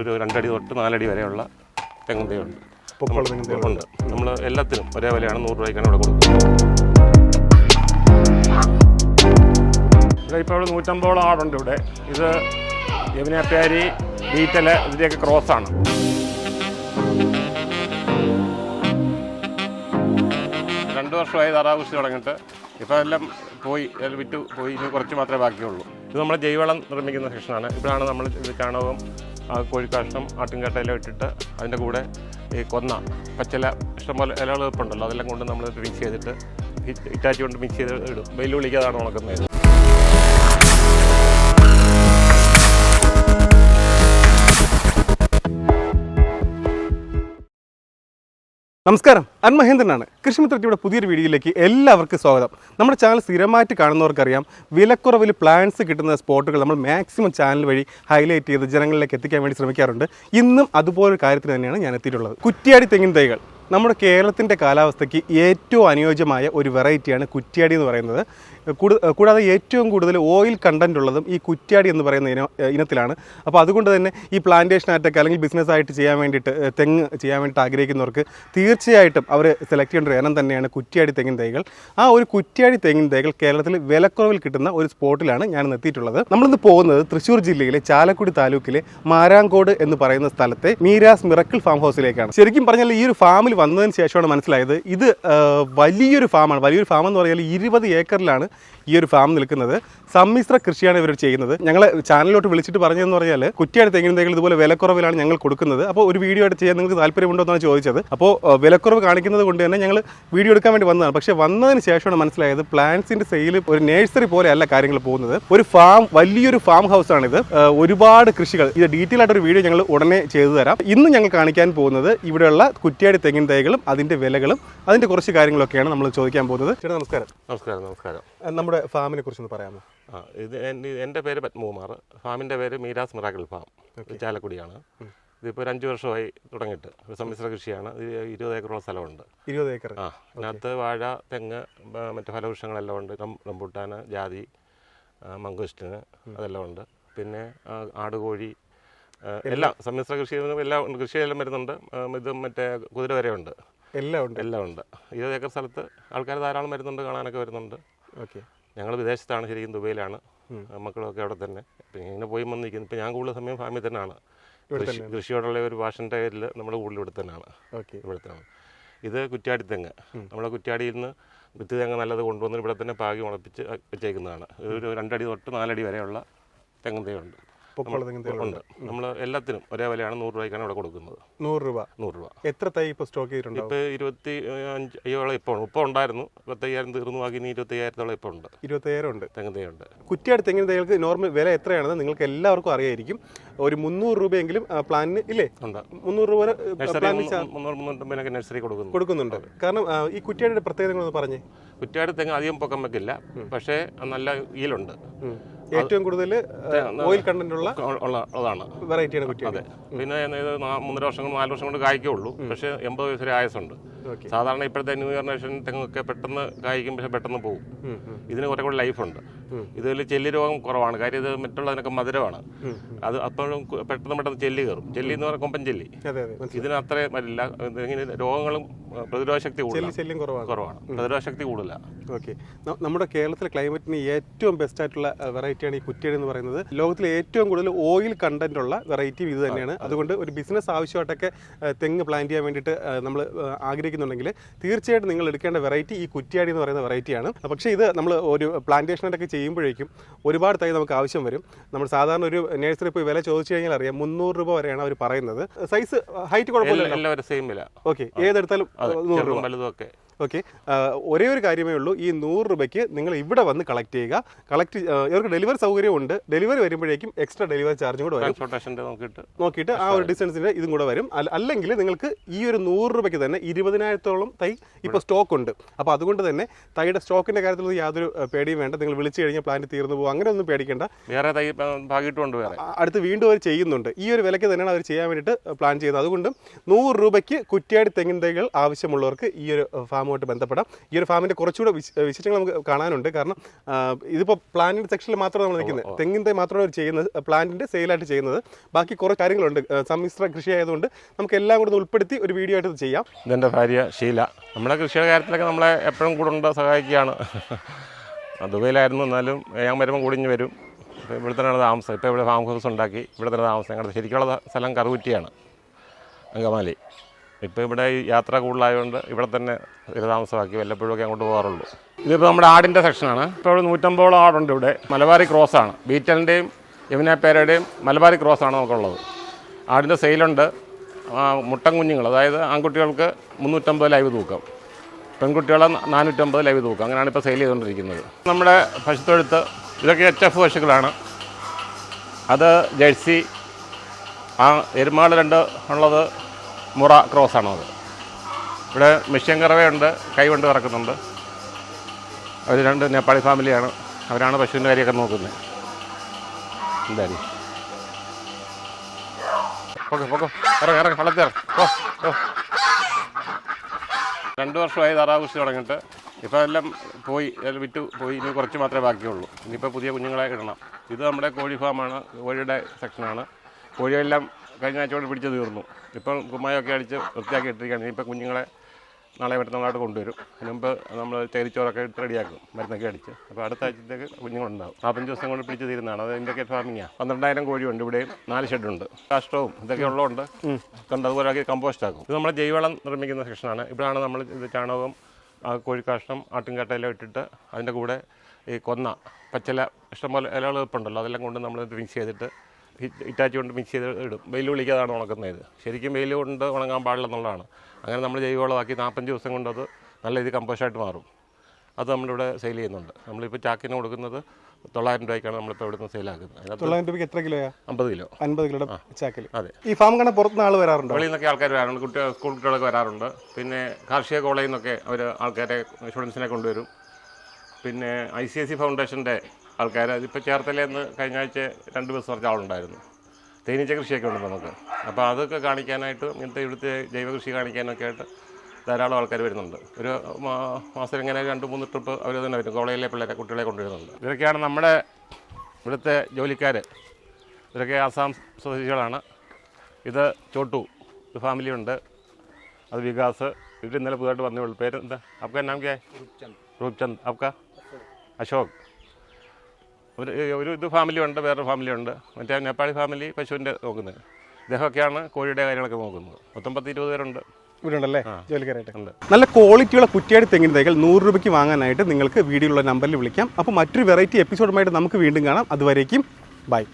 ഒരു രണ്ടടി തൊട്ട് നാലടി വരെയുള്ള തെങ്ങും തൈ ഉണ്ട്. നമ്മൾ എല്ലാത്തിനും ഒരേ വിലയാണ് നൂറ് രൂപയ്ക്കാണ് ഇവിടെ കൊടുക്കുന്നത്. ഇവിടെ ഇപ്പോൾ ഇവിടെ നൂറ്റമ്പതോളം ആടുണ്ട് ഇവിടെ. ഇത് യമുനാപ്യാരി ബീറ്റൽ ഇതിന്റെയൊക്കെ ക്രോസാണ് രണ്ട് വർഷമായി താറാവ് കൃഷി തുടങ്ങിയിട്ട്. ഇപ്പോൾ എല്ലാം പോയി എല്ലാം വിറ്റ് പോയി. ഇനി കുറച്ച് മാത്രമേ ബാക്കിയുള്ളൂ. ഇത് നമ്മൾ ജൈവവളം നിർമ്മിക്കുന്ന സെക്ഷനാണ് ഇപ്പോഴാണ് നമ്മൾ ഇത് ചാണകവും ആ, കോഴിക്കാഷ്ടം ആട്ടിൻകാട്ടയിലും ഇട്ടിട്ട് അതിന്റെ കൂടെ ഈ കൊന്ന പച്ചില ഇഷ്ടംപോലെ ഇലകൾ ഉണ്ടല്ലോ അതെല്ലാം കൊണ്ട് നമ്മൾ മിക്സ് ചെയ്തിട്ട് ഇറ്റാച്ചി കൊണ്ട് മിക്സ് ചെയ്ത് ഇടും. വെല്ലുവിളിക്കാതാണ് ഉണക്കുന്നത്. നമസ്കാരം. അൻമഹേന്ദ്രനാണ് കൃഷിമിത്ര ടിവിയുടെ പുതിയൊരു വീഡിയോയിലേക്ക് എല്ലാവർക്കും സ്വാഗതം. നമ്മുടെ ചാനൽ സ്ഥിരമായിട്ട് കാണുന്നവർക്കറിയാം വിലക്കുറവിൽ പ്ലാന്റ്സ് കിട്ടുന്ന സ്പോട്ടുകൾ നമ്മൾ മാക്സിമം ചാനൽ വഴി ഹൈലൈറ്റ് ചെയ്ത് ജനങ്ങളിലേക്ക് എത്തിക്കാൻ വേണ്ടി ശ്രമിക്കാറുണ്ട്. ഇന്നും അതുപോലൊരു കാര്യത്തിന് തന്നെയാണ് ഞാൻ എത്തിയിട്ടുള്ളത്. കുറ്റിയാടി തെങ്ങിൻ തൈകൾ. നമ്മുടെ കേരളത്തിന്റെ കാലാവസ്ഥയ്ക്ക് ഏറ്റവും അനുയോജ്യമായ ഒരു വെറൈറ്റിയാണ് കുറ്റ്യാടി എന്ന് പറയുന്നത്. കൂടാതെ ഏറ്റവും കൂടുതൽ ഓയിൽ കണ്ടന്റ് ഉള്ളതും ഈ കുറ്റ്യാടി എന്ന് പറയുന്ന ഇന ഇനത്തിലാണ്. അപ്പോൾ അതുകൊണ്ട് തന്നെ ഈ പ്ലാന്റേഷൻ ആയിട്ടൊക്കെ അല്ലെങ്കിൽ ബിസിനസ്സായിട്ട് ചെയ്യാൻ വേണ്ടിയിട്ട് തെങ്ങ് ചെയ്യാൻ വേണ്ടിയിട്ട് ആഗ്രഹിക്കുന്നവർക്ക് തീർച്ചയായിട്ടും അവർ സെലക്ട് ചെയ്യേണ്ട ഒരു ഇനം തന്നെയാണ് കുറ്റ്യാടി തെങ്ങിൻ തൈകൾ. ആ ഒരു കുറ്റ്യാടി തെങ്ങിൻ തൈകൾ കേരളത്തിൽ വിലക്കുറവിൽ കിട്ടുന്ന ഒരു സ്പോട്ടിലാണ് ഞാൻ എത്തിയിട്ടുള്ളത്. നമ്മളിന്ന് പോകുന്നത് തൃശ്ശൂർ ജില്ലയിലെ ചാലക്കുടി താലൂക്കിലെ മാരാങ്കോട് എന്ന് പറയുന്ന സ്ഥലത്തെ മീരാസ് മിറക്കിൾ ഫാം ഹൗസിലേക്കാണ് ശരിക്കും പറഞ്ഞാൽ ഈ ഒരു ഫാമിൽ വന്നതിന് ശേഷമാണ് മനസ്സിലായത്. ഇത് വലിയൊരു ഫാമാണ്. വലിയൊരു ഫാം എന്ന് പറഞ്ഞാൽ ഇരുപത് ഏക്കറിലാണ് ഈ ഒരു ഫാം നിൽക്കുന്നത്. സമ്മിശ്ര കൃഷിയാണ് ഇവർ ചെയ്യുന്നത്. ഞങ്ങൾ ചാനലിലോട്ട് വിളിച്ചിട്ട് പറഞ്ഞതെന്ന് പറഞ്ഞാൽ കുറ്റിയാണ് തെങ്ങിന് തൈകൾ ഇതുപോലെ വിലക്കുറവിലാണ് ഞങ്ങൾ കൊടുക്കുന്നത്. അപ്പോൾ ഒരു വീഡിയോ ആയിട്ട് ചെയ്യാൻ നിങ്ങൾക്ക് താല്പര്യമുണ്ടോ എന്നാണ് ചോദിച്ചത് അപ്പോൾ വിലക്കുറവ് കാണിക്കുന്നത് കൊണ്ട് തന്നെ ഞങ്ങൾ വീഡിയോ എടുക്കാൻ വേണ്ടി വന്നതാണ്. പക്ഷേ വന്നതിന് ശേഷമാണ് മനസ്സിലായത് പ്ലാന്റ്സിന്റെ സെയിൽ ഒരു നേഴ്സറി പോലെയല്ല കാര്യങ്ങൾ പോകുന്നത്. ഒരു ഫാം വലിയൊരു ഫാം ഹൗസ് ആണിത് ആ, ഒരുപാട് കൃഷികൾ. ഇത് ഡീറ്റെയിൽ ആയിട്ടൊരു വീഡിയോ ഞങ്ങൾ ഉടനെ ചെയ്തു തരാം. ഇന്ന് ഞങ്ങൾ കാണിക്കാൻ പോകുന്നത് ഇവിടെയുള്ള കുറ്റിയാടി തെങ്ങിൻ തൈകളും അതിന്റെ വിലകളും അതിന്റെ കുറച്ച് കാര്യങ്ങളൊക്കെയാണ് നമ്മൾ ചോദിക്കാൻ പോകുന്നത്. ചേട്ടാ നമസ്കാരം. നമസ്കാരം നമസ്കാരം. നമ്മുടെ ഫാമിനെ കുറിച്ചൊന്ന് പറയാമോ? ആ ഇത് എന്റെ പേര് പത്മകുമാർ. ഫാമിന്റെ പേര് മീരാസ് മിറാക്കിൾ ഫാം. ചാലക്കുടിയാണ്. ഇതിപ്പോൾ ഒരു അഞ്ച് വർഷമായി തുടങ്ങിയിട്ട്. ഒരു സമ്മിശ്ര കൃഷിയാണ്. ഇരുപത് ഏക്കറുള്ള സ്ഥലമുണ്ട്. ഇരുപത് ഏക്കർ ആ അതിനകത്ത് വാഴ തെങ്ങ് മറ്റു ഫലവൃക്ഷങ്ങളെല്ലാം ഉണ്ട്. റംബൂട്ടാന് ജാതി മംഗുസ്റ്റിന് അതെല്ലാം ഉണ്ട്. പിന്നെ ആടുകോഴി എല്ലാം സമ്മിശ്ര കൃഷി എല്ലാം കൃഷിയെല്ലാം വരുന്നുണ്ട്. ഇത് മറ്റേ കുതിര വരെ ഉണ്ട് എല്ലാം ഉണ്ട്. എല്ലാം ഉണ്ട്. ഇരുപത് ഏക്കർ സ്ഥലത്ത് ആൾക്കാർ ധാരാളം വരുന്നുണ്ട് കാണാനൊക്കെ വരുന്നുണ്ട്. ഓക്കെ. ഞങ്ങൾ വിദേശത്താണ് ശരിക്കും ദുബൈയിലാണ്. മക്കളൊക്കെ അവിടെ തന്നെ. ഇങ്ങനെ പോയി വന്നിരിക്കുന്നു. ഇപ്പം ഞാൻ കൂടുതൽ സമയം ഫാമിൽ തന്നെയാണ്. കൃഷി കൃഷിയോടുള്ള ഒരു പാഷന്റെ പേരിൽ നമ്മൾ കൂടുതൽ ഇവിടെ തന്നെയാണ്. ഓക്കെ. ഇവിടെ തന്നെ ഇത് കുറ്റ്യാടി തെങ്ങ്. നമ്മളെ കുറ്റ്യാടിയിൽ നിന്ന് വിത്ത് തെങ്ങ് നല്ലത് കൊണ്ടുവന്ന് ഇവിടെ തന്നെ പാകി മുളപ്പിച്ച് വെച്ചേക്കുന്നതാണ്. ഒരു രണ്ടടി തൊട്ട് നാലടി വരെയുള്ള തെങ്ങ് തൈ ഉണ്ട്. നമ്മൾ എല്ലാത്തിനും ഒരേ വിലയാണ് നൂറ് രൂപയ്ക്കാണ് ഇവിടെ കൊടുക്കുന്നത്. നൂറ് രൂപ. നൂറ് രൂപ. എത്ര തൈ ഇപ്പോൾ സ്റ്റോക്ക് ചെയ്തിട്ടുണ്ട് ഇപ്പോൾ ഇരുപത്തി അഞ്ച് അയ്യോളം ഇപ്പോൾ ഇപ്പോൾ ഉണ്ടായിരുന്നു. ഇരുപത്തയ്യായിരം തീർന്നു വാങ്ങി ഇനി ഇരുപത്തയ്യായിരത്തോളം ഇപ്പോൾ ഉണ്ട്. ഇരുപത്തയ്യായിരം ഉണ്ട്. തെങ്ങും തൈ ഉണ്ട് കുറ്റിയാടി തെങ്ങിൻ തൈകൾക്ക്? നോർമൽ വില എത്രയാണെന്ന് നിങ്ങൾക്ക് എല്ലാവർക്കും അറിയായിരിക്കും. ഒരു മുന്നൂറ് രൂപയെങ്കിലും പ്ലാനിന് ഇല്ലേ? ഉണ്ട്. മുന്നൂറ് രൂപ നഴ്സറി കൊടുക്കുന്നു. കൊടുക്കുന്നുണ്ട്. കാരണം ഈ കുറ്റിയാടിയുടെ പ്രത്യേകത പറഞ്ഞേ. കുറ്റാട് തെങ്ങ് അധികം പൊക്കം വെക്കില്ല. പക്ഷേ നല്ല ഈലുണ്ട്. ഏറ്റവും കൂടുതൽ ഓയിൽ കണ്ടന്റ് ഉള്ള ഉള്ള ഉള്ളതാണ് വെറൈറ്റിയാണ് അതെ. പിന്നെ ഇത് മൂന്നര വർഷം കൊണ്ട് നാല് വർഷം കൊണ്ട് കായ്ക്കുള്ളൂ. പക്ഷെ എൺപത് വയസ്സ് വരെ ആയസുണ്ട് സാധാരണ ഇപ്പോഴത്തെ ന്യൂ ജനറേഷൻ തെങ്ങൊക്കെ പെട്ടെന്ന് കായ്ക്കും പക്ഷെ പെട്ടെന്ന് പോകും ഇതിന് കുറെ കൂടെ ലൈഫുണ്ട് ഇതിൽ ചെല്ലി രോഗം കുറവാണ്. കാര്യം ഇത് മറ്റുള്ളതിനൊക്കെ മധുരമാണ്. അത് അപ്പോഴും പെട്ടെന്ന് പെട്ടെന്ന് ചെല്ലി കയറും. ചെല്ലി എന്ന് പറഞ്ഞാൽ കൊമ്പൻ ചെല്ലി. ഇതിന് അത്രയും വരില്ല ഇങ്ങനെ രോഗങ്ങളും പ്രതിരോധശക്തി പ്രതിരോധ ശക്തി കൂടുതലാണ് കുറവാണ്. കുറവാണ്. പ്രതിരോധ ശക്തി കൂടുതല. ഓക്കെ. നമ്മുടെ കേരളത്തിലെ ക്ലൈമറ്റിന് ഏറ്റവും ബെസ്റ്റ് ആയിട്ടുള്ള വെറൈറ്റിയാണ് ഈ കുറ്റിയടി എന്ന് പറയുന്നത്. ലോകത്തിലെ ഏറ്റവും കൂടുതൽ ഓയിൽ കണ്ടന്റ് ഉള്ള വെറൈറ്റി ഇത് തന്നെയാണ്. അതുകൊണ്ട് ഒരു ബിസിനസ് ആവശ്യമായിട്ടൊക്കെ തെങ്ങ് പ്ലാൻ ചെയ്യാൻ വേണ്ടിയിട്ട് നമ്മൾ ആഗ്രഹിക്കുന്നുണ്ടെങ്കിൽ തീർച്ചയായിട്ടും നിങ്ങൾ എടുക്കേണ്ട വെറൈറ്റി ഈ കുറ്റിയാടി എന്ന് പറയുന്ന വെറൈറ്റിയാണ്. പക്ഷേ ഇത് നമ്മൾ ഒരു പ്ലാന്റേഷനൊക്കെ ചെയ്യുമ്പോഴേക്കും ഒരുപാട് തൈ നമുക്ക് ആവശ്യം വരും. നമ്മൾ സാധാരണ ഒരു നേഴ്സറി പോയി വില ചോദിച്ചു കഴിഞ്ഞാൽ അറിയാം മുന്നൂറ് രൂപ വരെയാണ് അവർ പറയുന്നത്. സൈസ് ഹൈറ്റ് കുഴപ്പമില്ല ഓക്കെ ഏതെടുത്താലും നൂറ് രൂപ. ഓക്കെ. ഒരേ ഒരു കാര്യമേ ഉള്ളൂ. ഈ നൂറ് രൂപയ്ക്ക് നിങ്ങൾ ഇവിടെ വന്ന് കളക്ട് ചെയ്യുക. കളക്ട് ഇവർക്ക് ഡെലിവറി സൗകര്യം ഉണ്ട്. ഡെലിവറി വരുമ്പോഴേക്കും എക്സ്ട്രാ ഡെലിവറി ചാർജും കൂടെ വരും. നോക്കിയിട്ട്. ആ ഒരു ഡിസ്റ്റൻസിന്റെ ഇതും കൂടെ വരും. അല്ലെങ്കിൽ നിങ്ങൾക്ക് ഈ ഒരു നൂറ് രൂപയ്ക്ക് തന്നെ ഇരുപതിനായിരത്തോളം തൈ ഇപ്പോൾ സ്റ്റോക്ക് ഉണ്ട്. അപ്പോൾ അതുകൊണ്ട് തന്നെ തൈയുടെ സ്റ്റോക്കിന്റെ കാര്യത്തിൽ യാതൊരു പേടിയും വേണ്ട. നിങ്ങൾ വിളിച്ചു കഴിഞ്ഞാൽ പ്ലാന്റ് തീർന്നു പോകും. അങ്ങനെ ഒന്നും പേടിക്കേണ്ട. വേറെ തൈ ഭാഗിട്ടുണ്ട് അടുത്ത് വീണ്ടും അവർ ചെയ്യുന്നുണ്ട്. ഈ ഒരു വിലയ്ക്ക് തന്നെയാണ് അവർ ചെയ്യാൻ വേണ്ടിയിട്ട് പ്ലാൻ ചെയ്യുന്നത് അതുകൊണ്ട് നൂറ് രൂപയ്ക്ക് കുറ്റിയാടി തെങ്ങിൻ തൈകൾ ആവശ്യമുള്ളവർക്ക് ഈ ഒരു ഫാം ഫാമുമായിട്ട് ബന്ധപ്പെടാം. ഈ ഒരു ഫാമിന്റെ കുറച്ചുകൂടെ വിശേഷങ്ങൾ നമുക്ക് കാണാനുണ്ട്. കാരണം ഇതിപ്പോ ഇതിപ്പോൾ പ്ലാന്റിന്റെ സെക്ഷനിൽ മാത്രമാണ് നമ്മൾ നിൽക്കുന്നത്. തെങ്ങിൻ തൈ മാത്രമാണ് അവർ ചെയ്യുന്നത്. പ്ലാന്റിന്റെ സെയിലായിട്ട് ചെയ്യുന്നത്. ബാക്കി കുറേ കാര്യങ്ങളുണ്ട്. സമ്മിശ്ര കൃഷി ആയതുകൊണ്ട് നമുക്ക് എല്ലാം കൂടെ ഉൾപ്പെടുത്തി ഒരു വീഡിയോ ആയിട്ട് ചെയ്യാം. ഇതെന്റെ ഭാര്യ ഷീല. നമ്മുടെ കൃഷിയുടെ കാര്യത്തിലൊക്കെ നമ്മളെ എപ്പോഴും കൂടെ ഉണ്ട് സഹായിക്കുകയാണ്. ദുബൈയിലായിരുന്നു എന്നാലും ഞാൻ വരുമ്പോൾ കൂടിഞ്ഞ് വരും. ഇവിടെ തന്നെയാണ് താമസം. ഇപ്പോൾ ഇവിടെ ഫാം ഹൗസ് ഉണ്ടാക്കി. ഇവിടെ തന്നെ താമസം. ഞങ്ങളുടെ ശരിക്കുള്ള സ്ഥലം കറുകുറ്റിയാണ്. അങ്കമാലി. ഇപ്പോൾ ഇവിടെ യാത്ര കൂടുതലായതുകൊണ്ട് ഇവിടെ തന്നെ സ്ഥിരതാമസമാക്കി വല്ലപ്പോഴൊക്കെ അങ്ങോട്ട് പോകാറുള്ളൂ. ഇതിപ്പോൾ നമ്മുടെ ആടിന്റെ സെക്ഷനാണ്. ഇപ്പോൾ ഇവിടെ നൂറ്റമ്പതോളം ആടുണ്ട് ഇവിടെ. മലബാറി ക്രോസാണ് ബീറ്റലിന്റെയും യമുനാപ്പേരയുടെയും മലബാറി ക്രോസാണ് നമുക്കുള്ളത്. ആടിന്റെ സെയിലുണ്ട്. മുട്ടൻ കുഞ്ഞുങ്ങൾ അതായത് ആൺകുട്ടികൾക്ക് മുന്നൂറ്റമ്പത് ലൈവ് തൂക്കം പെൺകുട്ടികളെ നാനൂറ്റമ്പത് ലൈവ് തൂക്കം. അങ്ങനെയാണ് ഇപ്പോൾ സെയിൽ ചെയ്തുകൊണ്ടിരിക്കുന്നത്. നമ്മുടെ പശുത്തൊഴുത്ത് ഇതൊക്കെ എച്ച് എഫ് പശുക്കളാണ്. അത് ജേഴ്സി ആ എരുമാട് രണ്ട് ഉള്ളത്. മുറ ക്രോസാണ് അത്? ഇവിടെ മിഷ്യൻ കറവയുണ്ട് കൈ കൊണ്ട് കറക്കുന്നുണ്ട്. അവർ രണ്ട് നേപ്പാളി ഫാമിലിയാണ്. അവരാണ് പശുവിന്റെ കാര്യമൊക്കെ നോക്കുന്നത്. എന്തായാലും ഓക്കെ പോക്കോ. ഇറങ്ങി ഇറങ്ങി വെള്ളത്തിൽ ഇറങ്ങി. രണ്ട് വർഷമായി താറാവ് കൃഷി തുടങ്ങിയിട്ട്. ഇപ്പോൾ എല്ലാം പോയി വിറ്റു പോയി. ഇനി കുറച്ച് മാത്രമേ ബാക്കിയുള്ളൂ. ഇനിയിപ്പോൾ പുതിയ കുഞ്ഞുങ്ങളെ ഇടണം. ഇത് നമ്മുടെ കോഴി ഫാമാണ് കോഴിയുടെ സെക്ഷനാണ്. കോഴിയെല്ലാം കഴിഞ്ഞ ആഴ്ചയോടെ പിടിച്ച് തീർന്നു. ഇപ്പം കുമ്മായൊക്കെ അടിച്ച് വൃത്തിയാക്കി ഇട്ടിരിക്കുകയാണ്. ഇനിയിപ്പോൾ കുഞ്ഞുങ്ങളെ നാളെ മറ്റന്നാളായിട്ട് കൊണ്ടുവരും. അതിന് മുമ്പ് നമ്മൾ ചേരിച്ചോറൊക്കെ എടുത്ത് റെഡിയാക്കും മരുന്നൊക്കെ അടിച്ച്. അപ്പോൾ അടുത്ത ആഴ്ചത്തേക്ക് കുഞ്ഞുങ്ങളുണ്ടാവും. നാൽപ്പഞ്ച് ദിവസം കൊണ്ട് പിടിച്ച് തീരുന്നതാണ്. അത് ഇൻഡക്കേറ്റ് ഫാമിങ്ങാണ് പന്ത്രണ്ടായിരം കോഴിയുണ്ട്. ഇവിടെ നാല് ഷെഡുണ്ട്. കാഷ്ടവും ഇതൊക്കെ ഉള്ളതുകൊണ്ട് കണ്ട് അതുപോലെ ആക്കി കമ്പോസ്റ്റ് ആക്കും. ഇത് നമ്മുടെ ജൈവളം നിർമ്മിക്കുന്ന സെക്ഷനാണ്. ഇവിടെയാണ് നമ്മൾ ഇത് ചാണകവും ആ കോഴിക്കാഷ്ടം ആട്ടിൻകാട്ടയെല്ലാം ഇട്ടിട്ട് അതിന്റെ കൂടെ ഈ കൊന്ന പച്ചില ഇഷ്ടംപോലെ ഇലകൾ ഇപ്പുണ്ടല്ലോ. അതെല്ലാം കൊണ്ട് നമ്മൾ മിക്സ് ചെയ്തിട്ട് ഹിറ്റാച്ചി കൊണ്ട് മിക്സ് ചെയ്ത് ഇടും. വെയിൽ വിളിക്കാതാണ് ഉണക്കുന്നത്. ഇത് ശരിക്കും വെയിൽ കൊണ്ട് ഉണങ്ങാൻ പാടില്ലെന്നുള്ളതാണ് അങ്ങനെ നമ്മൾ ജൈവവളമാക്കി നാൽപ്പഞ്ച് ദിവസം കൊണ്ട് അത് നല്ല രീതിയിൽ കമ്പോസ്റ്റായിട്ട് മാറും. അത് നമ്മളിവിടെ സെയിൽ ചെയ്യുന്നുണ്ട്. നമ്മളിപ്പോൾ ചാക്കിന് കൊടുക്കുന്നത് തൊള്ളായിരം രൂപയ്ക്കാണ് നമ്മളിപ്പോൾ ഇവിടുന്ന് സെയിലാക്കുന്നത് തൊള്ളായിരം രൂപയ്ക്ക് എത്ര കിലോയാ അമ്പത് കിലോ. അമ്പത് കിലോ ചാക്കിൽ അതെ. ഈ ഫാം കാണാൻ പുറത്തുനിന്ന് ആൾ വരാറുണ്ട്? വെളിയിൽ നിന്നൊക്കെ ആൾക്കാർ വരാറുണ്ട്. കുട്ടികൾ സ്കൂൾ കുട്ടികളൊക്കെ വരാറുണ്ട്. പിന്നെ കാർഷിക കോളേജിൽ നിന്നൊക്കെ അവർ ആൾക്കാരെ സ്റ്റുഡൻസിനെ കൊണ്ടുവരും. പിന്നെ ഐ സി എസ് സി ഫൗണ്ടേഷന്റെ ആൾക്കാർ അതിപ്പോൾ ചേർത്തലേന്ന് കഴിഞ്ഞ ആഴ്ച രണ്ട് ബസ് കുറച്ച് ആളുണ്ടായിരുന്നു. തേനീച്ച കൃഷിയൊക്കെ ഉണ്ട് നമുക്ക്. അപ്പോൾ അതൊക്കെ കാണിക്കാനായിട്ട് ഇങ്ങനത്തെ ഇവിടുത്തെ ജൈവ കൃഷി കാണിക്കാനൊക്കെ ആയിട്ട് ധാരാളം ആൾക്കാർ വരുന്നുണ്ട്. ഒരു മാസം ഇങ്ങനെ രണ്ട് മൂന്ന് ട്രിപ്പ് അവർ തന്നെ വരും. കോളേജിലെ പിള്ളേരെ കുട്ടികളെ കൊണ്ടുവരുന്നുണ്ട്. ഇവരൊക്കെയാണ് നമ്മുടെ ഇവിടുത്തെ ജോലിക്കാർ ഇവരൊക്കെ ആസാം സ്വദേശികളാണ്. ഇത് ചോട്ടു ഇത് ഫാമിലി ഉണ്ട്. അത് വികാസ് ഇവർ ഇന്നലെ പുതുതായിട്ട് വന്നേ ഉള്ളൂ. പേര് എന്താ അപ്പം നാം കെ രൂപ്ചന്ദ്. റൂപ്ചന്ദ് അശോക്. ഒരു ഒരു ഇത് ഫാമിലി ഉണ്ട് വേറൊരു ഫാമിലി ഉണ്ട്. മറ്റേ നേപ്പാളി ഫാമിലി പശുവിന്റെ നോക്കുന്നത്. ഇദ്ദേഹമൊക്കെയാണ് കോഴിയുടെ കാര്യങ്ങളൊക്കെ നോക്കുന്നത്. മൊത്തം പത്ത് ഇരുപത് പേരുണ്ട്. ഇവിടെയുണ്ടല്ലേ? ജോലിക്കാരായിട്ട് ഉണ്ട്. നല്ല ക്വാളിറ്റിയുള്ള കുറ്റിയാടി തെങ്ങിൻ തൈകൾ നൂറ് രൂപയ്ക്ക് വാങ്ങാനായിട്ട് നിങ്ങൾക്ക് വീഡിയോയിലുള്ള നമ്പറിൽ വിളിക്കാം. അപ്പോൾ മറ്റൊരു വെറൈറ്റി എപ്പിസോഡുമായിട്ട് നമുക്ക് വീണ്ടും കാണാം. അതുവരേക്കും ബൈ